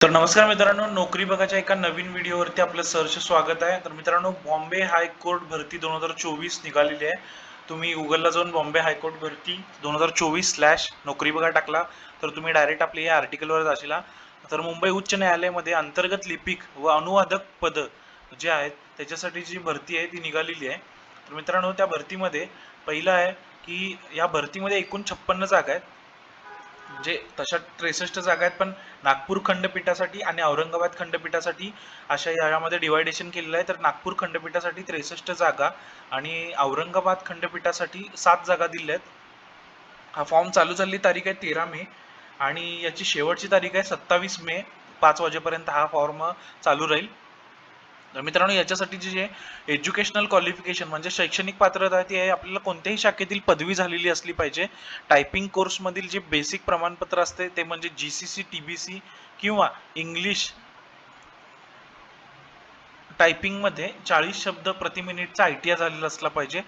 तर नमस्कार मित्रांनो नोकरी बघाच्या एका नवीन व्हिडिओवरती आपलं सहर्ष स्वागत आहे. तर मित्रांनो बॉम्बे हायकोर्ट भरती दोन हजार चोवीस निघालेली आहे. तुम्ही गुगलला जाऊन बॉम्बे हायकोर्ट भरती दोन हजार चोवीस स्लॅश नोकरी बघा टाकला. तर तुम्ही डायरेक्ट आपल्या या आर्टिकलवर जाशीला. तर मुंबई उच्च न्यायालयामध्ये अंतर्गत लिपिक व अनुवादक पद जे आहेत त्याच्यासाठी जी भरती आहे ती निघालेली आहे. तर मित्रांनो त्या भरतीमध्ये पहिलं आहे की या भरतीमध्ये एकूण छप्पन्न जागा आहेत. म्हणजे तशा त्रेसष्ट जागा आहेत पण नागपूर खंडपीठासाठी आणि औरंगाबाद खंडपीठासाठी अशा यामध्ये डिवायडेशन केलेलं आहे. तर नागपूर खंडपीठासाठी त्रेसष्ट जागा आणि औरंगाबाद खंडपीठासाठी सात जागा दिल्या आहेत. हा फॉर्म चालू झालेली तारीख आहे तेरा मे आणि याची शेवटची तारीख आहे सत्तावीस मे पाच वाजेपर्यंत हा फॉर्म चालू राहील. तर मित्रांनो याच्यासाठी जे एज्युकेशनल क्वालिफिकेशन म्हणजे शैक्षणिक पात्रता आहे ती आहे आपल्याला कोणत्याही शाखेतील पदवी झालेली असली पाहिजे. टायपिंग कोर्समधील जे बेसिक प्रमाणपत्र असते ते म्हणजे G C C T B C किंवा इंग्लिश टायपिंगमध्ये चाळीस शब्द प्रति मिनिटचा आय टी आय झालेला असला पाहिजे.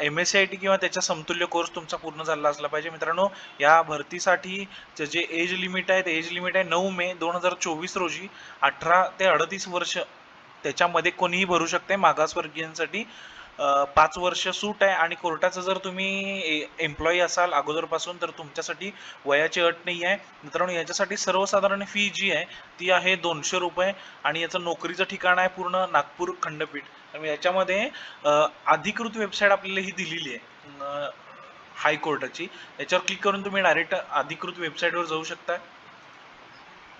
M S C I T किंवा त्याच्या समतुल्य कोर्स तुमचा पूर्ण झाला असला पाहिजे. मित्रांनो या भरतीसाठी जे- जे एज लिमिट आहे ते एज लिमिट आहे नऊ मे दोन हजार चोवीस रोजी अठरा ते अडतीस वर्ष त्याच्यामध्ये कोणीही भरू शकते. मागासवर्गीयांसाठी पाच वर्ष सूट आहे आणि कोर्टाचं जर तुम्ही एम्प्लॉई असाल अगोदरपासून तर तुमच्यासाठी वयाची अट नाही आहे. मित्रांनो याच्यासाठी सर्वसाधारण फी जी आहे ती आहे दोनशे रुपये आणि याचं नोकरीचं ठिकाण आहे पूर्ण नागपूर खंडपीठ. त्यामुळे याच्यामध्ये अधिकृत वेबसाईट आपल्याला ही दिलेली आहे हायकोर्टाची. याच्यावर क्लिक करून तुम्ही डायरेक्ट अधिकृत वेबसाईटवर जाऊ शकता.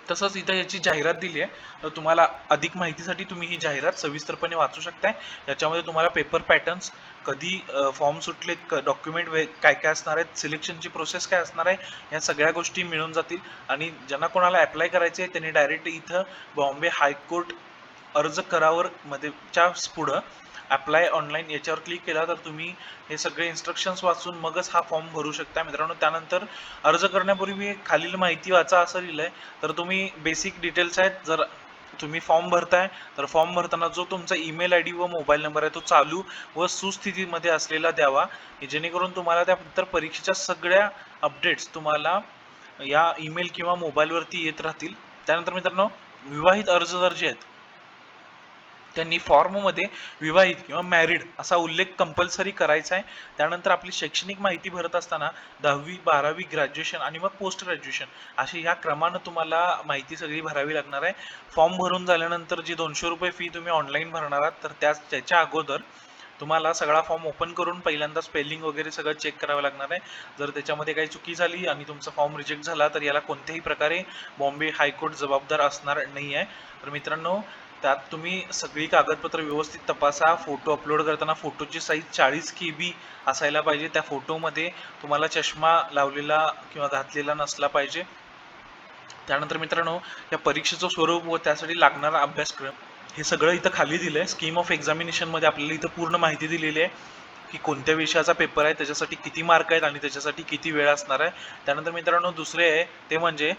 तसंच इथं याची जाहिरात दिली आहे. तर तुम्हाला अधिक माहितीसाठी तुम्ही ही जाहिरात सविस्तरपणे वाचू शकताय. याच्यामध्ये तुम्हाला पेपर पॅटर्न्स कधी फॉर्म सुटले डॉक्युमेंट काय काय असणार आहेत सिलेक्शनची प्रोसेस काय असणार आहे या सगळ्या गोष्टी मिळून जातील. आणि ज्यांना कोणाला अप्लाय करायचे आहे त्यांनी डायरेक्ट इथं बॉम्बे हायकोर्ट अर्ज करावर मध्ये च्या पुढं अप्लाय ऑनलाईन याच्यावर क्लिक केला तर तुम्ही हे सगळे इन्स्ट्रक्शन्स वाचून मगच हा फॉर्म भरू शकता. मित्रांनो त्यानंतर अर्ज करण्यापूर्वी खालील माहिती वाचा असं लिहिलं आहे तर तुम्ही बेसिक डिटेल्स आहेत. जर तुम्ही फॉर्म भरताय तर फॉर्म भरताना जो तुमचा ईमेल आय डी व मोबाईल नंबर आहे तो चालू व सुस्थितीमध्ये असलेला द्यावा. जेणेकरून तुम्हाला त्यानंतर परीक्षेच्या सगळ्या अपडेट्स तुम्हाला या ईमेल किंवा मोबाईलवरती येत राहतील. त्यानंतर मित्रांनो विवाहित अर्जदार जे आहेत त्यांनी फॉर्ममध्ये विवाहित किंवा मॅरिड असा उल्लेख कंपल्सरी करायचा आहे. त्यानंतर आपली शैक्षणिक माहिती भरत असताना दहावी बारावी ग्रॅज्युएशन आणि मग पोस्ट ग्रॅज्युएशन अशी ह्या क्रमानं तुम्हाला माहिती सगळी भरावी लागणार आहे. फॉर्म भरून झाल्यानंतर जी दोनशे रुपये फी तुम्ही ऑनलाईन भरणार आहात तर त्या त्याच्या अगोदर तुम्हाला सगळा फॉर्म ओपन करून पहिल्यांदा स्पेलिंग वगैरे सगळं चेक करावं लागणार आहे. जर त्याच्यामध्ये काही चुकी झाली आणि तुमचा फॉर्म रिजेक्ट झाला तर याला कोणत्याही प्रकारे बॉम्बे हायकोर्ट जबाबदार असणार नाही आहे तर मित्रांनो त्यात तुम्ही सगळी कागदपत्र व्यवस्थित तपासा फोटो अपलोड करताना फोटोची साईज चाळीस के बी असायला पाहिजे. त्या फोटोमध्ये तुम्हाला चष्मा लावलेला किंवा घातलेला नसला पाहिजे. त्यानंतर मित्रांनो या परीक्षेचं स्वरूप व त्यासाठी लागणारा अभ्यासक्रम हे सगळं इथं खाली दिलं आहे स्कीम ऑफ एक्झामिनेशनमध्ये आपल्याला इथं पूर्ण माहिती दिलेली आहे. की कोणत्या विषयाचा पेपर आहे त्याच्यासाठी किती मार्क आहेत आणि त्याच्यासाठी किती वेळ असणार आहे. त्यानंतर मित्रांनो दुसरे आहे ते म्हणजे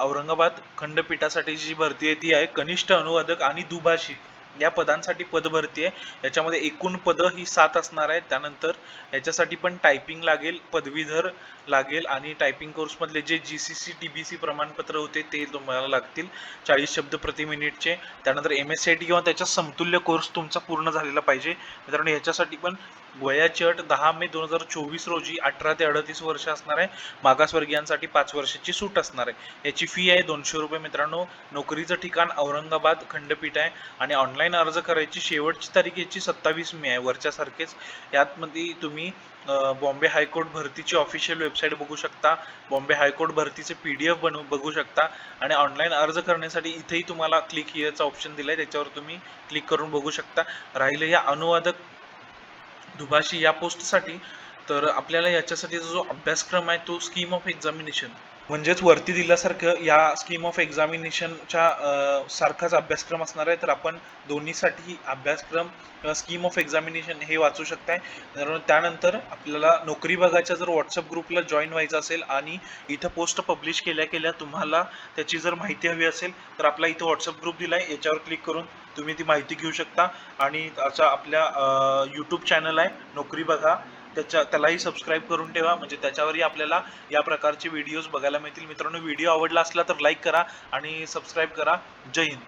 औरंगाबाद खंडपीठासाठी जी भरती आहे ती आहे कनिष्ठ अनुवादक आणि दुभाषिक या पदांसाठी पद भरती आहे याच्यामध्ये एकूण पदं ही सात असणार आहेत. त्यानंतर याच्यासाठी पण टायपिंग लागेल पदवीधर लागेल आणि टायपिंग कोर्समधले जे G C C T B C प्रमाणपत्र होते ते तुम्हाला लागतील. चाळीस शब्द प्रति मिनिटचे. त्यानंतर M S C I T किंवा त्याच्या समतुल्य कोर्स तुमचा पूर्ण झालेला पाहिजे. मित्रांनो याच्यासाठी पण वयाची अट दहा मे दोन हजार चोवीस रोजी अठरा ते अडतीस वर्ष असणार आहे. मागासवर्गीयांसाठी पाच वर्षाची सूट असणार आहे. याची फी आहे दोनशे रुपये मित्रांनो. नोकरीचं ठिकाण औरंगाबाद खंडपीठ आहे आणि ऑनलाईन अर्ज करायची शेवटची तारीख याची सत्तावीस मे आहे. वरच्यासारखेच यातमध्ये तुम्ही बॉम्बे हायकोर्ट भरतीची ऑफिशियल वेबसाईट बघू शकता. बॉम्बे हायकोर्ट भरतीचे पी डी एफ बनवू बघू शकता. आणि ऑनलाईन अर्ज करण्यासाठी इथेही तुम्हाला क्लिक हिअरचा ऑप्शन दिलाय. त्याच्यावर तुम्ही क्लिक करून बघू शकता. राहिलं या अनुवादक दुभाषी या पोस्टसाठी तर आपल्याला याच्यासाठी जो अभ्यासक्रम आहे तो स्कीम ऑफ एक्झामिनेशन म्हणजेच वरती दिल्यासारखं या स्कीम ऑफ एक्झामिनेशनच्या सारखाच अभ्यासक्रम असणार आहे. तर आपण दोन्हीसाठी अभ्यासक्रम किंवा स्कीम ऑफ एक्झामिनेशन हे वाचू शकताय. तर त्यानंतर आपल्याला नोकरी बघायच्या जर व्हॉट्सअप ग्रुपला जॉईन व्हायचं असेल आणि इथं पोस्ट पब्लिश केल्या केल्या तुम्हाला त्याची जर माहिती हवी असेल तर आपला इथं व्हॉट्सअप ग्रुप दिलाय. याच्यावर क्लिक करून तुम्ही ती माहिती घेऊ शकता. आणि त्याचा आपल्या यूट्यूब चॅनल आहे. नोकरी बघा. त्याच्या त्यालाही सबस्क्राईब करून ठेवा. म्हणजे त्याच्यावरही आपल्याला या प्रकारचे व्हिडिओज बघायला मिळतील. मित्रांनो व्हिडिओ आवडला असला तर लाईक करा आणि सबस्क्राईब करा. जय हिंद.